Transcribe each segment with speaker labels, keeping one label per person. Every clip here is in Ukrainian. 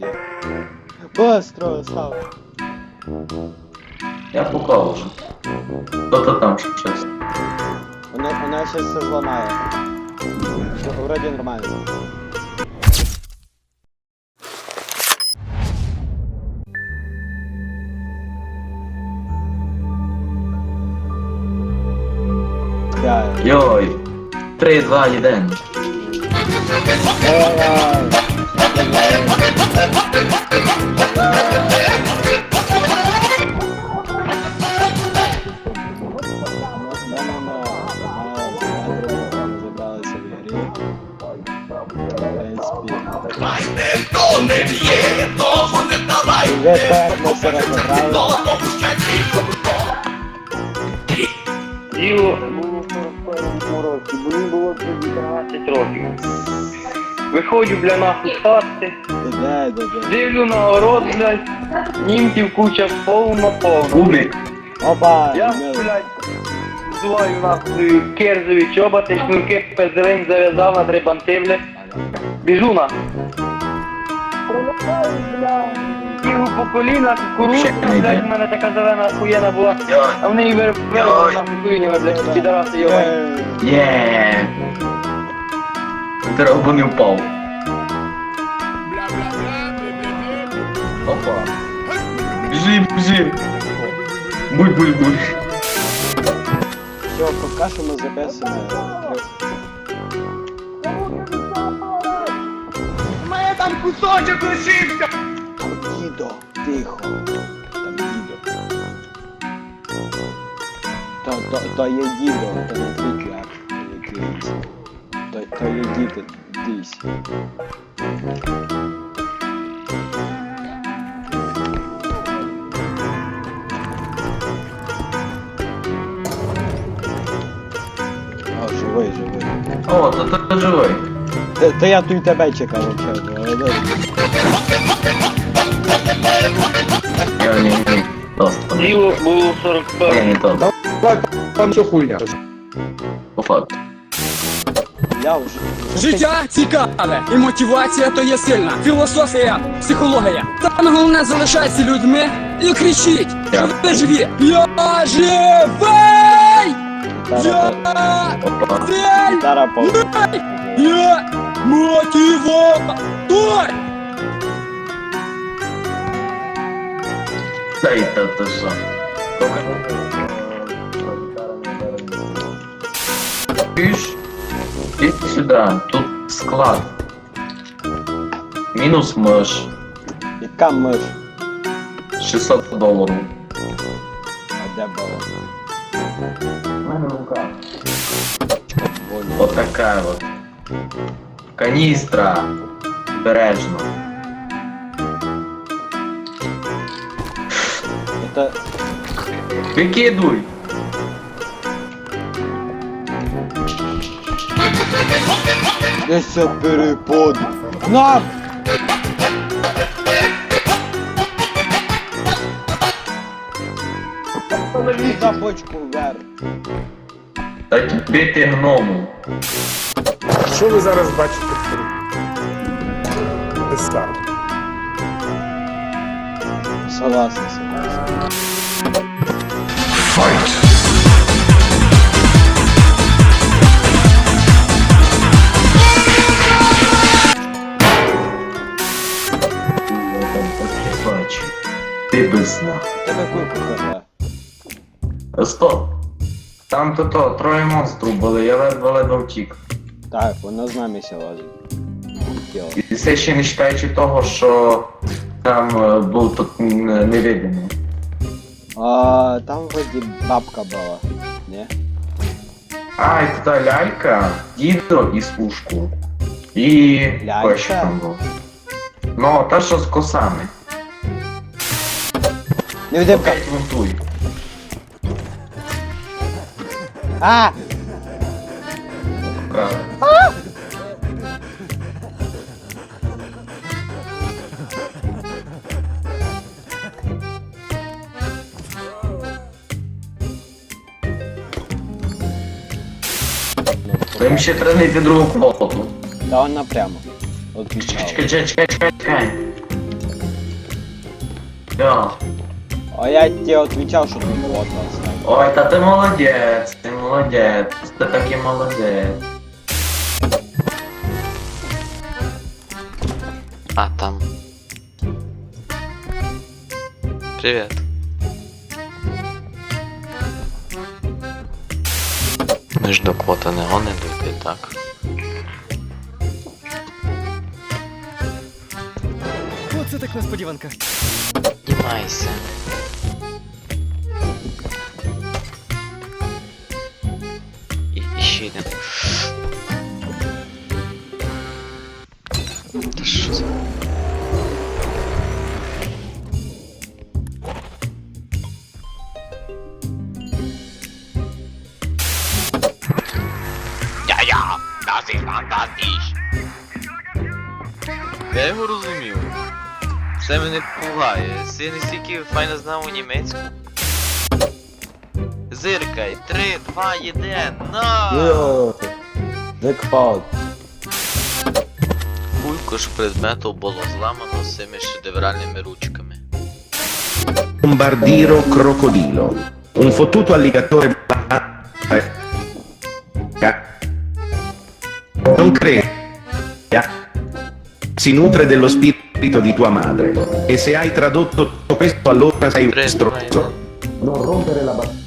Speaker 1: є. Быстро став.
Speaker 2: Я поклав уже. Хто-то там щось.
Speaker 1: Вона, вона щось все зламає. Що, Вроді нормально.
Speaker 2: Йой. 3, 2, 1.
Speaker 1: Забралися в ігрі. Ви так ми все.
Speaker 3: Діло було в 41 році, мені було тоді 13 років. Виходжу, бля, нахуй з хати, дивлю на город, блядь, німців куча повно.
Speaker 2: Кубик.
Speaker 1: Опа!
Speaker 3: Я,
Speaker 1: ми-
Speaker 3: блядь, взуваю нахуй керзові чоботи, шнурки пезелень зав'язав на три банти, блядь. Біжу на. Бігу по коліна,
Speaker 2: йде.
Speaker 3: блядь, в мене така зелена охуєна була. А в неї вирвали
Speaker 2: Йой.
Speaker 3: нахуй хуйнями, блядь, підараси його.
Speaker 1: Е,
Speaker 2: Є. Треба не впав. Опа. Біжи, біжи. Буй-буй-буй.
Speaker 1: Все, поки що ми записуємо.
Speaker 3: У мене там кусочок лишився!
Speaker 1: Там дідо, тихо. Там дідо. То, то, то є дідо, то не. Є дідо, дись. О, живий, живий.
Speaker 2: О, то ти живий.
Speaker 1: Та, та я тут тебе чекав взагалі, але добре.
Speaker 2: Я не не.
Speaker 3: Діло було
Speaker 2: Я не то.
Speaker 4: Там що хуйня?
Speaker 2: По факту.
Speaker 1: Я вже.
Speaker 5: Життя цікаве, і мотивація то є сильна. Філософія, психологія. Саме головне залишайтеся людьми і кричіть, що ви живі. Я живий! Я
Speaker 1: повна.
Speaker 5: Я мотиватор!
Speaker 2: Та й та ти що. Піш. Іди сюди. Тут склад. Мінус миш.
Speaker 1: Яка миш?
Speaker 2: 600 доларів.
Speaker 1: А де була?
Speaker 2: У мене в руках.
Speaker 1: Волі.
Speaker 2: Отака от. Каністра. Бережно.
Speaker 1: Это
Speaker 2: Викидуй.
Speaker 1: Десь перепод. На! За бочку вверх.
Speaker 2: Так бити гному.
Speaker 4: Що ви зараз бачите? Теста.
Speaker 1: Согласен, согласен.
Speaker 2: Бач. Без сна.
Speaker 1: Тебе кульку.
Speaker 2: Стоп. Там то то, троє монстрів були, я ледве-ледве втік.
Speaker 1: Так, воно з нами. Йо.
Speaker 2: І це ще не вважаючи того, що там е, був тут невидимий.
Speaker 1: А, там вроді бабка була. Не?
Speaker 2: А, і та лялька, дідо із пушку. І
Speaker 1: Лялька?
Speaker 2: там. Ну, та що з косами.
Speaker 1: Невидимка.
Speaker 2: Опять монтуй.
Speaker 1: А!
Speaker 2: Правда. Їм ще треба знайти другу квоту.
Speaker 1: Да он напрямо. От
Speaker 2: Чекай, чекай, чекай, чекай, чекай. Все.
Speaker 1: А я тебе отвечал, что ты вот.
Speaker 2: Ой, та ти молодець, ти молодець, ти такий молодець.
Speaker 6: А, там. Привет. Ми ж до квота не гони дойти, так?
Speaker 7: Оце так несподіванка.
Speaker 6: Піднімайся. І, і ще йдемо. Та що за... Я-я! Das ist fantastisch! Я його розумів. Це мене пугає. Ти не стільки файно знав у німецьку. Зиркай, 3, 2, 1, на!
Speaker 1: Йо, Джекпот.
Speaker 6: Кулько ж предмету було зламано з цими шедевральними ручками.
Speaker 8: Bombardiro crocodilo. Un fottuto alligatore. Non credo. Si nutre dello spirito spirito di tua madre. E se hai tradotto tutto questo allora sei un stronzo. Non rompere la battuta.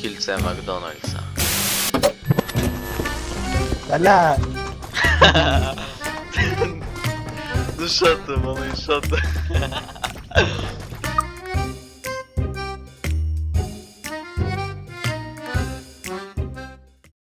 Speaker 1: Kills
Speaker 6: e McDonald's. shot, Duszaty, mamy shot